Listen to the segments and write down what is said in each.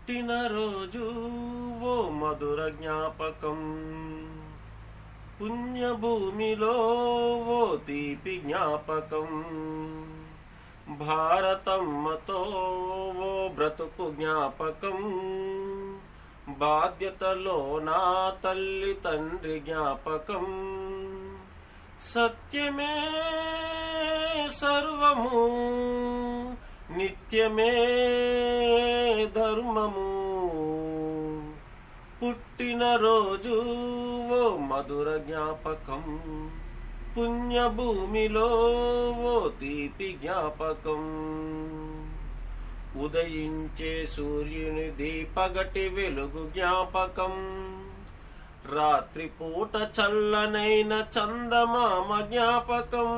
పుట్టినరోజు ఓ మధుర జ్ఞాపకం. పుణ్యభూమిలో ఓ తీపి జ్ఞాపకం. భారతమ్మతో ఓ బ్రతుకు జ్ఞాపకం. బాధ్యతలో నా తల్లి తండ్రి జ్ఞాపకం. సత్యమే సర్వము నిత్యమే ధర్మము. పుట్టినరోజు ఓ మధుర జ్ఞాపకం. పుణ్యభూమిలో ఓ తీపి జ్ఞాపకం. ఉదయించే సూర్యుని దీపగటి వెలుగు జ్ఞాపకం. రాత్రిపూట చల్లనైన చందమామ జ్ఞాపకం.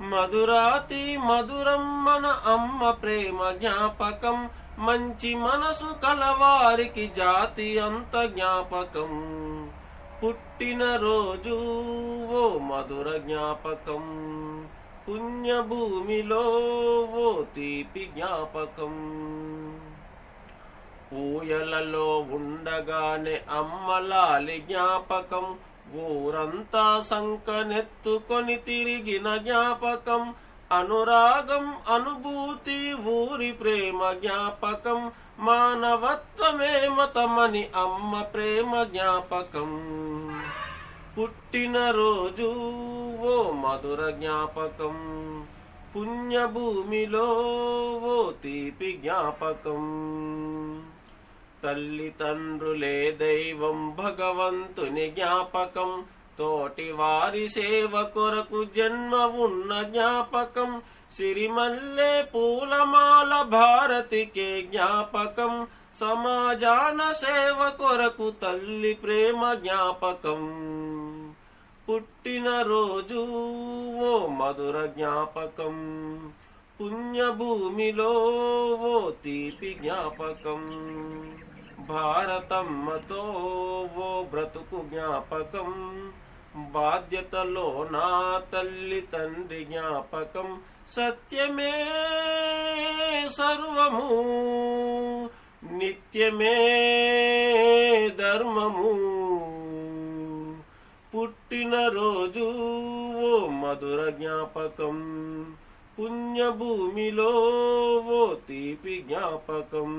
మధురాతి మధురం మన అమ్మ ప్రేమ జ్ఞాపకం. మంచి మనసు కలవారికి జాతి అంత జ్ఞాపకం. పుట్టినరోజు ఓ మధుర జ్ఞాపకం. పుణ్యభూమిలో ఓ తీపి జ్ఞాపకం. ఊయలలో ఉండగానే అమ్మలాలి జ్ఞాపకం. ఊరంతా సంకనెత్తుకొని తిరిగిన జ్ఞాపకం అనురాగం అనుభూతి ఊరి ప్రేమ జ్ఞాపకం మానవత్వమే మతమని అమ్మ ప్రేమ జ్ఞాపకం. పుట్టినరోజు ఓ మధుర జ్ఞాపకం పుణ్యభూమిలో ఓ తీపి జ్ఞాపకం. తల్లిదండ్రులే దైవం భగవంతుని జ్ఞాపకం. తోటి వారి సేవ కొరకు జన్మ ఉన్న జ్ఞాపకం. సిరిమల్లె పూలమాల భారతికే జ్ఞాపకం. సమాజాన సేవ కొరకు తల్లి ప్రేమ జ్ఞాపకం. పుట్టినరోజు ఓ మధుర జ్ఞాపకం. పుణ్యభూమిలో ఓ తీపి జ్ఞాపకం. భారతమ్మతో ఓ బ్రతుకు జ్ఞాపకం బాధ్యతలో నా తల్లి తండ్రి జ్ఞాపకం సత్యమే సర్వము నిత్యమే ధర్మము. పుట్టినరోజు ఓ మధుర జ్ఞాపకం పుణ్యభూమిలో ఓ తీపి జ్ఞాపకం.